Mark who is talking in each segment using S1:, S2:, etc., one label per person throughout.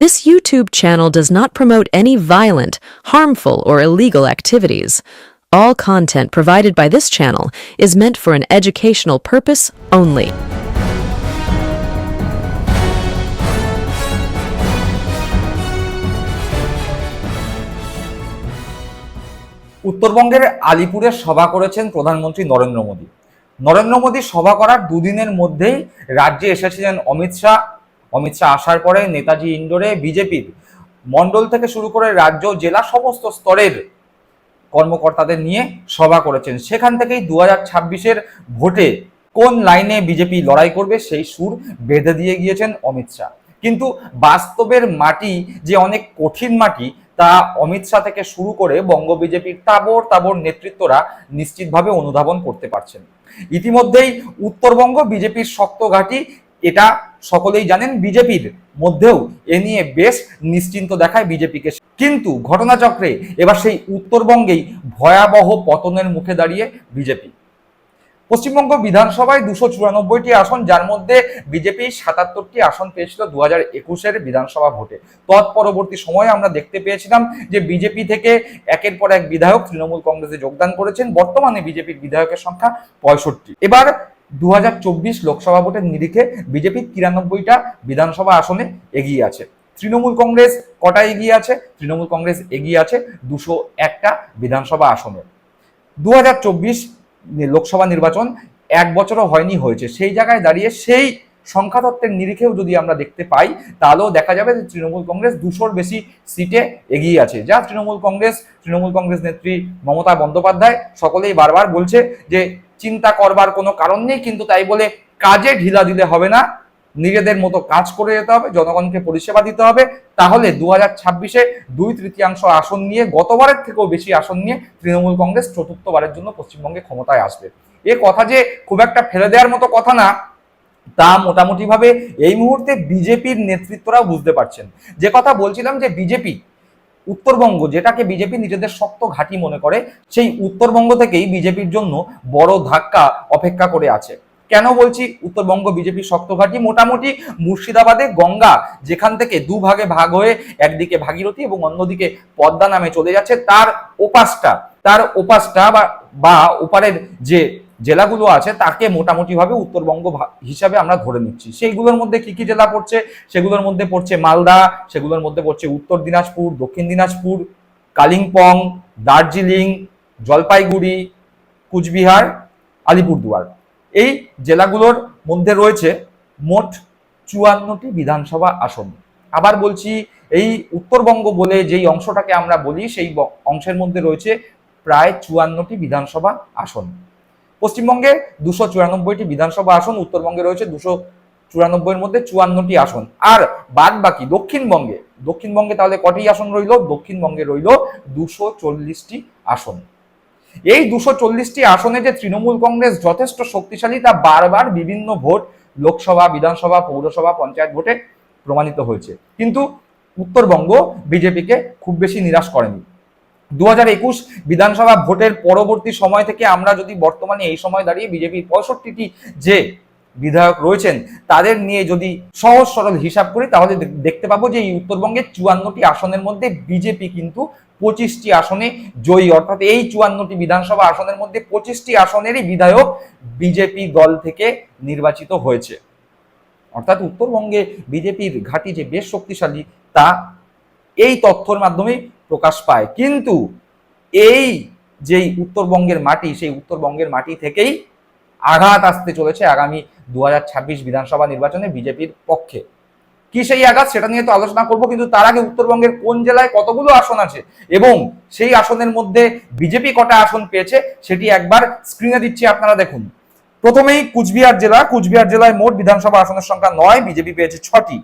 S1: This YouTube channel does not promote any violent, harmful, or illegal activities. All content provided by this channel is meant for an educational purpose only.
S2: উত্তরবঙ্গের আলিপুরে সভা করেছেন প্রধানমন্ত্রী নরেন্দ্র মোদী নরেন্দ্র মোদী সভা করার দুদিনের মধ্যেই রাজ্যে এসেছিলেন অমিত শাহ অমিত শাহ আসার পরে নেতাজি ইন্ডোরে বিজেপির মণ্ডল থেকে শুরু করে রাজ্য, জেলা সমস্ত স্তরের কর্মকর্তাদের নিয়ে সভা করেছেন। সেখান থেকেই দু হাজার ছাব্বিশের ভোটে কোন লাইনে বিজেপি লড়াই করবে সেই সুর বেঁধে দিয়ে গিয়েছেন অমিত শাহ। কিন্তু বাস্তবের মাটি যে অনেক কঠিন মাটি, তা অমিত শাহ থেকে শুরু করে বঙ্গ বিজেপির তাবর তাবর নেতৃত্বরা নিশ্চিতভাবে অনুধাবন করতে পারছেন। ইতিমধ্যেই উত্তরবঙ্গ বিজেপির শক্ত ঘাঁটি, এটা সকলেই জানেন বিজেপির মধ্যেও এ নিয়ে বেশ নিশ্চিন্ত দেখায় বিজেপিকে। কিন্তু ঘটনাচক্রে এবার সেই উত্তরবঙ্গেই ভয়াবহ পতনের মুখে দাঁড়িয়ে বিজেপি। পশ্চিমবঙ্গ বিধানসভায় দুশো চুরানব্বইটি আসন, যার মধ্যে বিজেপি সাতাত্তরটি আসন পেয়েছিল দু হাজার একুশের বিধানসভা ভোটে। তৎপরবর্তী সময়ে আমরা দেখতে পেয়েছিলাম যে বিজেপি থেকে একের পর এক বিধায়ক তৃণমূল কংগ্রেসে যোগদান করেছেন। বর্তমানে বিজেপির বিধায়কের সংখ্যা পঁয়ষট্টি। এবার দু হাজার চব্বিশ লোকসভা ভোটের নিরিখে বিজেপি তিরানব্বইটা বিধানসভা আসনে এগিয়ে আছে। তৃণমূল কংগ্রেস কটা এগিয়ে আছে? তৃণমূল কংগ্রেস এগিয়ে আছে দুশো একটা বিধানসভা আসনে। দু হাজার চব্বিশ লোকসভা নির্বাচন এক বছরও হয়নি হয়েছে। সেই জায়গায় দাঁড়িয়ে সেই সংখ্যাতত্ত্বের নিরিখেও যদি আমরা দেখতে পাই, তাহলেও দেখা যাবে যে তৃণমূল কংগ্রেস দুশোর বেশি সিটে এগিয়ে আছে। যা তৃণমূল কংগ্রেস তৃণমূল কংগ্রেস নেত্রী মমতা বন্দ্যোপাধ্যায় সকলেই বারবার বলছে যে চিন্তা করবার কোনো কারণ নেই, কিন্তু তাই বলে কাজে ঢিলা দিলে হবে না। নিজেদের মতো কাজ করে যেতে হবে, জনগণকে পরিষেবা দিতে হবে। তাহলে দু হাজার ছাব্বিশে দুই তৃতীয়াংশ আসন নিয়ে, গতবারের থেকেও বেশি আসন নিয়ে তৃণমূল কংগ্রেস চতুর্থবারের জন্য পশ্চিমবঙ্গে ক্ষমতায় আসবে। এ কথা যে খুব একটা ফেলে দেওয়ার মতো কথা না, তা মোটামুটিভাবে এই মুহূর্তে বিজেপির নেতৃত্বরাও বুঝতে পারছেন। যে কথা বলছিলাম যে বিজেপি উত্তরবঙ্গ, যেটাকে বিজেপি নিজেদের শক্ত ঘাঁটি মনে করে, সেই উত্তরবঙ্গ থেকেই বিজেপির জন্য বড় ধাক্কা অপেক্ষা করে আছে। কেন বলছি উত্তরবঙ্গ বিজেপি শক্ত ঘাঁটি? মোটামুটি মুর্শিদাবাদে গঙ্গা, যেখান থেকে দু ভাগে হয়ে একদিকে ভাগীরথী এবং অন্যদিকে পদ্মা নামে চলে যাচ্ছে, তার ওপাশটা তার ওপাশটা বা বা ওপারের যে জেলাগুলো আছে, তাকে মোটামুটিভাবে উত্তরবঙ্গ হিসাবে আমরা ধরে নিচ্ছি। সেইগুলোর মধ্যে কি কি জেলা পড়ছে? সেগুলোর মধ্যে পড়ছে মালদা, সেগুলোর মধ্যে পড়ছে উত্তর দিনাজপুর, দক্ষিণ দিনাজপুর, কালিম্পং, দার্জিলিং, জলপাইগুড়ি, কুচবিহার, আলিপুরদুয়ার। এই জেলাগুলোর মধ্যে রয়েছে মোট চুয়ান্নটি বিধানসভা আসন। আবার বলছি, এই উত্তরবঙ্গ বলে যেই অংশটাকে আমরা বলি, সেই অংশের মধ্যে রয়েছে প্রায় চুয়ান্নটি বিধানসভা আসন। পশ্চিমবঙ্গে দুশো চুরানব্বইটি বিধানসভা আসন, উত্তরবঙ্গে রয়েছে দুশো চুরানব্বইয়ের মধ্যে চুয়ান্নটি আসন। আর বাদ বাকি দক্ষিণবঙ্গে দক্ষিণবঙ্গে তাহলে কটি আসন রইল? দক্ষিণবঙ্গে রইল দুশো চল্লিশটি আসন। এই দুশো চল্লিশটি আসনে যে তৃণমূল কংগ্রেস যথেষ্ট শক্তিশালী, তা বারবার বিভিন্ন ভোট লোকসভা, বিধানসভা, পৌরসভা, পঞ্চায়েত ভোটে প্রমাণিত হয়েছে। কিন্তু উত্তরবঙ্গ বিজেপিকে খুব বেশি নিরাশ করেনি। দু বিধানসভা ভোটের পরবর্তী সময় থেকে আমরা যদি বর্তমানে এই সময় দাঁড়িয়ে বিজেপির পঁয়ষট্টিটি যে বিধায়ক রয়েছেন, তাদের নিয়ে যদি সহজ সরল হিসাব করি, তাহলে দেখতে পাবো যে এই উত্তরবঙ্গের চুয়ান্নটি আসনের মধ্যে বিজেপি কিন্তু পঁচিশটি আসনে জয়ী। অর্থাৎ এই চুয়ান্নটি বিধানসভা আসনের মধ্যে পঁচিশটি আসনেরই বিধায়ক বিজেপি দল থেকে নির্বাচিত হয়েছে। অর্থাৎ উত্তরবঙ্গে বিজেপির ঘাঁটি যে বেশ শক্তিশালী, তা এই তথ্যর মাধ্যমেই প্রকাশ পায়। কিন্তু এই যেই উত্তরবঙ্গের মাটি, সেই উত্তরবঙ্গের মাটি থেকেই আঘাত আসতে চলেছে আগামী দুহাজার ছাব্বিশ বিধানসভা নির্বাচনে বিজেপির পক্ষে। কি সেই আঘাত সেটা নিয়ে তো আলোচনা করব, কিন্তু তার আগে উত্তরবঙ্গের কোন জেলায় কতগুলো আসন আছে এবং সেই আসনের মধ্যে বিজেপি কটা আসন পেয়েছে সেটি একবার স্ক্রিনে দিচ্ছি, আপনারা দেখুন। প্রথমেই কুচবিহার জেলা, কুচবিহার জেলায় মোট বিধানসভা আসনের সংখ্যা নয়, বিজেপি পেয়েছে ছটি।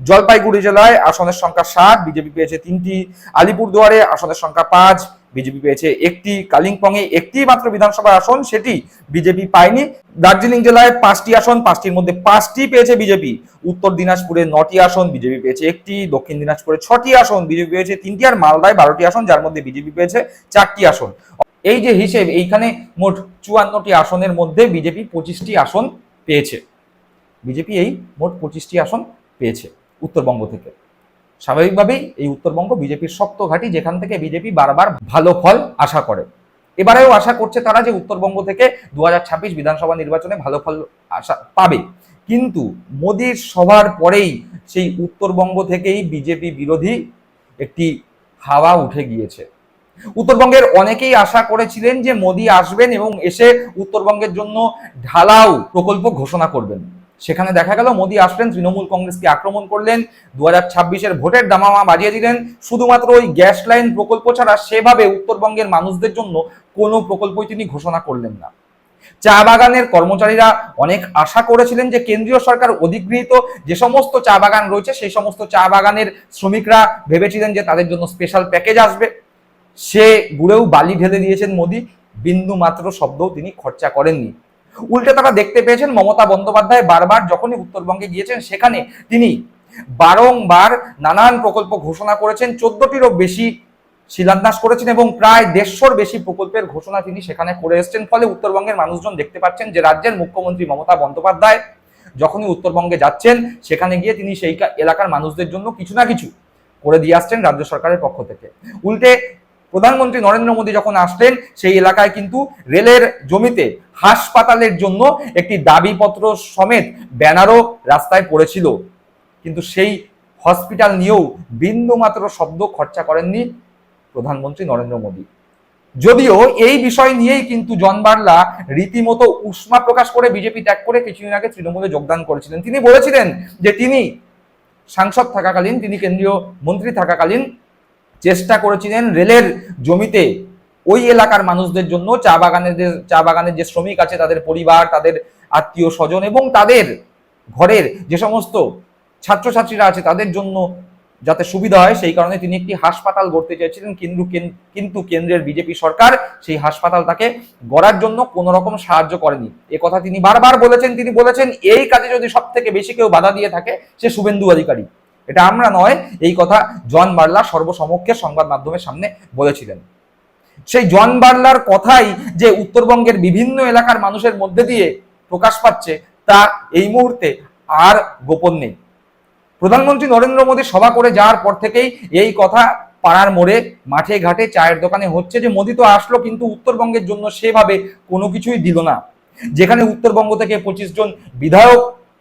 S2: জলপাইগুড়ি জেলায় আসনের সংখ্যা সাত বিজেপি পেয়েছে তিনটি। আলিপুরদুয়ারে আসনের সংখ্যা পাঁচ, বিজেপি পেয়েছে একটি। কালিম্পংয়ে একটি মাত্র বিধানসভা আসন, সেটি বিজেপি পায়নি। দার্জিলিং জেলায় পাঁচটি আসন, পাঁচটির মধ্যে পাঁচটি পেয়েছে বিজেপি। উত্তর দিনাজপুরে নটি আসন, বিজেপি পেয়েছে একটি। দক্ষিণ দিনাজপুরে ছটি আসন, বিজেপি পেয়েছে তিনটি। আর মালদায় বারোটি আসন, যার মধ্যে বিজেপি পেয়েছে চারটি আসন। এই যে হিসেব, এইখানে মোট চুয়ান্নটি আসনের মধ্যে বিজেপি পঁচিশটি আসন পেয়েছে। বিজেপি এই মোট পঁচিশটি আসন পেয়েছে। উত্তরবঙ্গ থেকে। স্বাভাবিকভাবেই এই উত্তরবঙ্গ বিজেপির শক্ত ঘাঁটি, যেখান থেকে বিজেপি বারবার ভালো ফল আশা করে। এবারেও আশা করছে তারা যে উত্তরবঙ্গ থেকে দুহাজার ছাব্বিশ বিধানসভা নির্বাচনে ভালো ফল আশা পাবে। কিন্তু মোদির সভার পরেই সেই উত্তরবঙ্গ থেকেই বিজেপি বিরোধী একটি হাওয়া উঠে গিয়েছে। উত্তরবঙ্গের অনেকেই আশা করেছিলেন যে মোদি আসবেন এবং এসে উত্তরবঙ্গের জন্য ঢালাও প্রকল্প ঘোষণা করবেন। সেখানে দেখা গেল মোদী আসলেন, তৃণমূল কংগ্রেসকে আক্রমণ করলেন দু হাজার ছাব্বিশের ভোটের দামামা বাজিয়ে দিলেন। শুধুমাত্র ওই গ্যাস লাইন প্রকল্প ছাড়া সেভাবে উত্তরবঙ্গের মানুষদের জন্য কোনো প্রকল্পই তিনি ঘোষণা করলেন না। চা বাগানের কর্মচারীরা অনেক আশা করেছিলেন যে কেন্দ্রীয় সরকার অধিগৃহীত যে সমস্ত চা বাগান রয়েছে, সেই সমস্ত চা বাগানের শ্রমিকরা ভেবেছিলেন যে তাদের জন্য স্পেশাল প্যাকেজ আসবে। সে গুড়েও বালি ঢেলে দিয়েছেন মোদী বিন্দু মাত্র শব্দও তিনি খরচা করেননি। উল্টে তারা দেখতে পেয়েছেন মমতা বন্দ্যোপাধ্যায় বারবার যখনই উত্তরবঙ্গে গিয়েছেন, সেখানে তিনি বারংবার নানান প্রকল্প ঘোষণা করেছেন, চোদ্দটিরও বেশি শিলান্যাস করেছেন এবং প্রায় দেড়শোর বেশি প্রকল্পের ঘোষণা তিনি সেখানে করে এসেছেন। ফলে উত্তরবঙ্গের মানুষজন দেখতে পাচ্ছেন যে রাজ্যের মুখ্যমন্ত্রী মমতা বন্দ্যোপাধ্যায় যখনই উত্তরবঙ্গে যাচ্ছেন, সেখানে গিয়ে তিনি সেই এলাকার মানুষদের জন্য কিছু না কিছু করে দিয়ে আসছেন রাজ্য সরকারের পক্ষ থেকে। উল্টে প্রধানমন্ত্রী নরেন্দ্র মোদী যখন আসলেন, সেই এলাকায় কিন্তু রেলের জমিতে হাসপাতালের জন্য একটি দাবিপত্র সমেত ব্যানারও রাস্তায় পড়েছিল। কিন্তু সেই হসপিটাল নিয়েও বিন্দুমাত্র শব্দ খরচা করেননি প্রধানমন্ত্রী নরেন্দ্র মোদী। যদিও এই বিষয় নিয়েই কিন্তু জন বার্লা রীতিমতো উষ্মা প্রকাশ করে বিজেপি ত্যাগ করে কিছুদিন আগে তৃণমূলে যোগদান করেছিলেন। তিনি বলেছিলেন যে তিনি সাংসদ থাকাকালীন, তিনি কেন্দ্রীয় মন্ত্রী থাকাকালীন চেষ্টা করেছিলেন রেলের জমিতে ওই এলাকার মানুষদের জন্য, চা বাগানের যে, চা বাগানের যে শ্রমিক আছে, তাদের পরিবার, তাদের আত্মীয় স্বজন এবং তাদের ঘরের যে সমস্ত ছাত্রছাত্রীরা আছে, তাদের জন্য যাতে সুবিধা হয়, সেই কারণে তিনি একটি হাসপাতাল গড়তে চেয়েছিলেন। কিন্তু কেন- কিন্তু কেন্দ্রের বিজেপি সরকার সেই হাসপাতাল তাকে গড়ার জন্য কোনো রকম সাহায্য করেনি। এ কথা তিনি বারবার বলেছেন। তিনি বলেছেন, এই কাজে যদি সব থেকে বেশি কেউ বাধা দিয়ে থাকে, সে শুভেন্দু অধিকারী। এটা আমরা নয়, এই কথা জন বার্লা সর্বসমক্ষে সংবাদ মাধ্যমের সামনে বলেছিলেন। সেই জন বার্লার কথাই যে উত্তরবঙ্গের বিভিন্ন এলাকার মানুষের মধ্যে দিয়ে প্রকাশ পাচ্ছে, তা এই মুহূর্তে আর গোপন নেই। প্রধানমন্ত্রী নরেন্দ্র মোদী সভা করে যাওয়ার পর থেকেই এই কথা পাড়ার মোড়ে, মাঠে ঘাটে চায়ের দোকানে হচ্ছে যে মোদী তো আসলো, কিন্তু উত্তরবঙ্গের জন্য সেভাবে কোনো কিছুই দিল না। যেখানে উত্তরবঙ্গ থেকে পঁচিশ জন বিধায়ক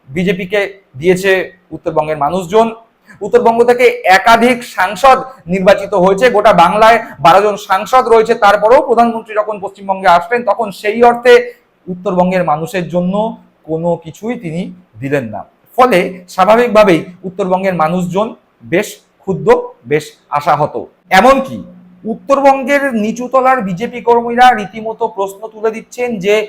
S2: বিজেপিকে দিয়েছে উত্তরবঙ্গের মানুষজন উত্তরবঙ্গ থেকে একাধিক সাংসদ নির্বাচিত হয়েছে। গোটা বাংলায় বারো জন সাংসদ রয়েছে। তারপরেও প্রধানমন্ত্রী যখন পশ্চিমবঙ্গে আসলেন, তখন সেই অর্থে উত্তরবঙ্গের মানুষের জন্য কোনো কিছুই তিনি দিলেন না। ফলে স্বাভাবিকভাবেই উত্তরবঙ্গের মানুষজন বেশ ক্ষুব্ধ, বেশ আশাহত। এমনকি উত্তরবঙ্গের নিচুতলার বিজেপি কর্মীরা রীতিমতো প্রশ্ন তুলে দিচ্ছেন যে,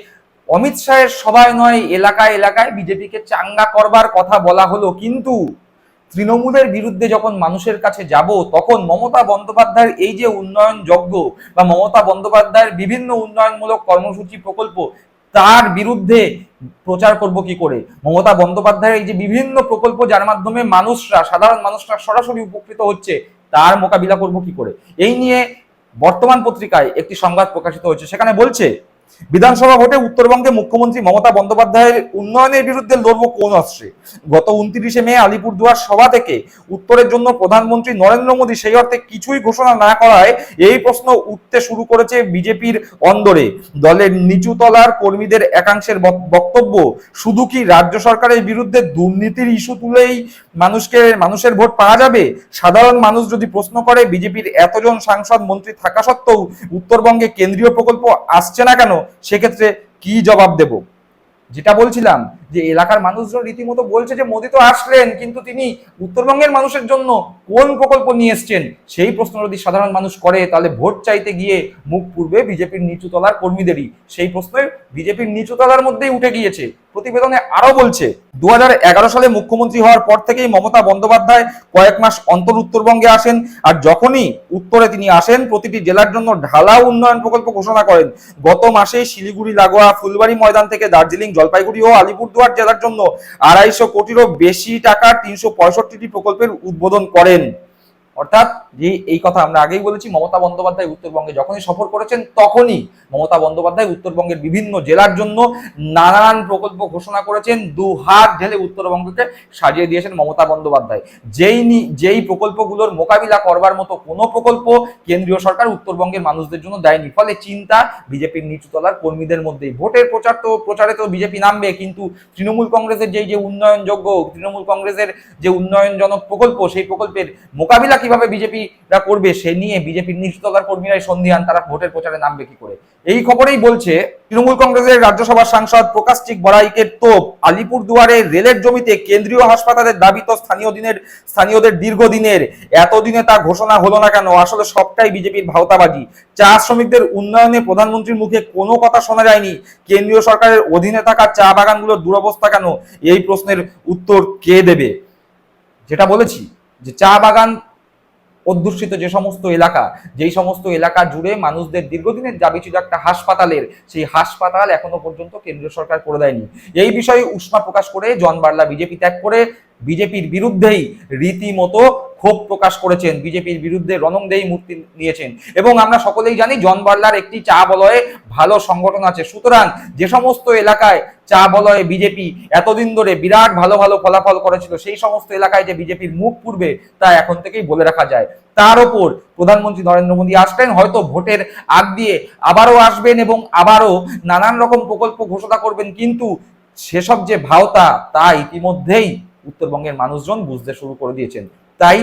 S2: অমিত শাহের সবাই নয়, এলাকায় এলাকায় বিজেপিকে চাঙ্গা করবার কথা বলা হলো। কিন্তু তৃণমূলের বিরুদ্ধে যখন মানুষের কাছে যাব, তখন মমতা বন্দ্যোপাধ্যায়ের এই যে উন্নয়ন যজ্ঞ বা মমতা বন্দ্যোপাধ্যায়ের বিভিন্ন উন্নয়নমূলক কর্মসূচি প্রকল্প, তার বিরুদ্ধে প্রচার করব কি করে? মমতা বন্দ্যোপাধ্যায়ের এই যে বিভিন্ন প্রকল্প যার মাধ্যমে মানুষরা, সাধারণ মানুষরা সরাসরি উপকৃত হচ্ছে, তার মোকাবিলা করব কি করে? এই নিয়ে বর্তমান পত্রিকায় একটি সংবাদ প্রকাশিত হয়েছে, সেখানে বলছে বিধানসভা ভোটে উত্তরবঙ্গে মুখ্যমন্ত্রী মমতা বন্দ্যোপাধ্যায়ের উন্নয়নের বিরুদ্ধে লড়ব কোন অস্ত্রে? গত উনত্রিশে মে আলিপুরদুয়ার সভা থেকে উত্তরের জন্য প্রধানমন্ত্রী নরেন্দ্র মোদী সেই অর্থে কিছুই ঘোষণা না করায় এই প্রশ্ন উঠতে শুরু করেছে বিজেপির অন্দরে। দলের নিচুতলার কর্মীদের একাংশের বক- বক্তব্য শুধু কি রাজ্য সরকারের বিরুদ্ধে দুর্নীতির ইস্যু তুলেই মানুষকে, মানুষের ভোট পাওয়া যাবে? সাধারণ মানুষ যদি প্রশ্ন করে, বিজেপির এতজন সাংসদ মন্ত্রী থাকা সত্ত্বেও উত্তরবঙ্গে কেন্দ্রীয় প্রকল্প আসছে না কেন? সেক্ষেত্রে কি জবাব দেব? যেটা বলছিলাম যে এলাকার মানুষজন রীতিমতো বলছে যে মোদী তো আসলেন, কিন্তু তিনি উত্তরবঙ্গের মানুষের জন্য কোন প্রকল্প নিয়ে এসছেন? সেই প্রশ্ন যদি সাধারণ মানুষ করে, তাহলে ভোট চাইতে গিয়ে মুখ পূর্বে বিজেপির নিচুতলার কর্মীদেরই। সেই প্রশ্নে বিজেপির নিচুতলার মধ্যেই উঠে গিয়েছে। প্রতিবেদনে আরও বলছে দু হাজার এগারো সালে মুখ্যমন্ত্রী হওয়ার পর থেকেই মমতা বন্দ্যোপাধ্যায় কয়েক মাস অন্তর উত্তরবঙ্গে আসেন আর যখনই উত্তরে তিনি আসেন, প্রতিটি জেলার জন্য ঢালাও উন্নয়ন প্রকল্প ঘোষণা করেন। গত মাসে শিলিগুড়ি, লাগোয়া, ফুলবাড়ি ময়দান থেকে দার্জিলিং, জলপাইগুড়ি ও আলিপুরদুয়ার জেলার জন্য আড়াইশো কোটিরও বেশি টাকা তিনশো পঁয়ষট্টিটি প্রকল্পের উদ্বোধন করেন। অর্থাৎ যে এই কথা আমরা আগেই বলেছি, মমতা বন্দ্যোপাধ্যায় উত্তরবঙ্গে যখনই সফর করেছেন, তখনই মমতা বন্দ্যোপাধ্যায় উত্তরবঙ্গের বিভিন্ন জেলার জন্য নানান প্রকল্প ঘোষণা করেছেন, দু হাত ঢেলে উত্তরবঙ্গকে সাজিয়ে দিয়েছেন মমতা বন্দ্যোপাধ্যায়। যেই যেই প্রকল্পগুলোর মোকাবিলা করবার মতো কোনো প্রকল্প কেন্দ্রীয় সরকার উত্তরবঙ্গের মানুষদের জন্য দেয়নি। ফলে চিন্তা বিজেপির নিচুতলার কর্মীদের মধ্যেই। ভোটের প্রচার তো, প্রচারে তো বিজেপি নামবে, কিন্তু তৃণমূল কংগ্রেসের যেই যে উন্নয়নযোগ্য, তৃণমূল কংগ্রেসের যে উন্নয়নজনক প্রকল্প, সেই প্রকল্পের মোকাবিলা কীভাবে বিজেপিরা করবে, সে নিয়ে বিজেপির নিচুতলার কর্মীরাই সন্ধিহান, তারা ভোটের প্রচারে নামবে কি করে? এই খবরেই বলছে, তৃণমূল কংগ্রেসের রাজ্যসভার সাংসদ প্রকাশ চিক বড়াইকের তোপ আলিপুর দুয়ারে রেলের জমিতে কেন্দ্রীয় হাসপাতালের দাবি তো স্থানীয় দিনের, স্থানীয়দের দীর্ঘদিনের। এতদিনে তা ঘোষণা হলো না কেন? আসলে সবটাই বিজেপির ভাওতাবাজি। চা শ্রমিকদের উন্নয়নে প্রধানমন্ত্রীর মুখে কোনো কথা শোনা যায়নি। কেন্দ্রীয় সরকারের অধীনে থাকা চা বাগানগুলোর দুরবস্থা কেন? এই প্রশ্নের উত্তর কে দেবে? যেটা বলেছি, যে চা বাগান অধ্যুষিত যে সমস্ত এলাকা, যেই সমস্ত এলাকা জুড়ে মানুষদের দীর্ঘদিনের দাবি ছিল একটা হাসপাতালের, সেই হাসপাতাল এখনও পর্যন্ত কেন্দ্রীয় সরকার করে দেয়নি। এই বিষয়ে উষ্মা প্রকাশ করে, জন বার্লা বিজেপি ত্যাগ করে, বিজেপির বিরুদ্ধেই রীতিমতো ক্ষোভ প্রকাশ করেছেন। বিজেপির বিরুদ্ধে রণংদেহী মূর্তি নিয়েছেন। এবং আমরা সকলেই জানি জন বার্লার একটি চা বলয়ে ভালো সংগঠন আছে। সুতরাং যে সমস্ত এলাকায় চা বলয়ে বিজেপি এতদিন ধরে বিরাট ভালো ভালো ফলাফল করেছিল, সেই সমস্ত এলাকায় যে বিজেপির মুখ পূর্বে তা এখন থেকেই বলে রাখা যায়। তার ওপর প্রধানমন্ত্রী নরেন্দ্র মোদী আসবেন, হয়তো ভোটের আগ দিয়ে আবারও আসবেন এবং আবারও নানান রকম প্রকল্প ঘোষণা করবেন। কিন্তু সেসব যে ভাওতা, তা ইতিমধ্যেই উত্তরবঙ্গের মানুষজন বুঝতে শুরু করে দিয়েছেন। তাই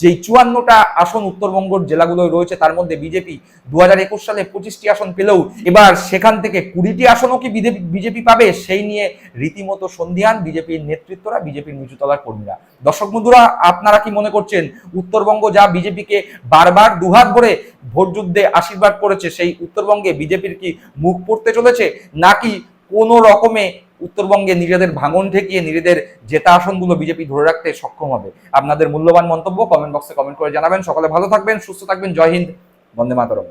S2: যেই চুয়ান্নটা আসন উত্তরবঙ্গের জেলাগুলোয় রয়েছে, তার মধ্যে বিজেপি দু হাজার একুশ সালে পঁচিশটি আসন পেলেও এবার সেখান থেকে কুড়িটি আসনও কি বিজেপি পাবে? সেই নিয়ে রীতিমতো সন্ধিয়ান বিজেপির নেতৃত্বরা, বিজেপির নিচুতলার কর্মীরা। দর্শক বন্ধুরা, আপনারা কি মনে করছেন, উত্তরবঙ্গ যা বিজেপিকে বারবার দুহাত ভরে ভোট যুদ্ধে আশীর্বাদ করেছে, সেই উত্তরবঙ্গে বিজেপির কি মুখ পড়তে চলেছে? নাকি কোনো রকমে উত্তরবঙ্গে নিজেদের ভাঙন ঠেকিয়ে নিজেদের জেতা আসনগুলো বিজেপি ধরে রাখতে সক্ষম হবে। আপনাদের মূল্যবান মন্তব্য কমেন্ট বক্সে কমেন্ট করে জানাবেন। সকলে ভালো থাকবেন, সুস্থ থাকবেন। জয় হিন্দ, বন্দে মাতরম।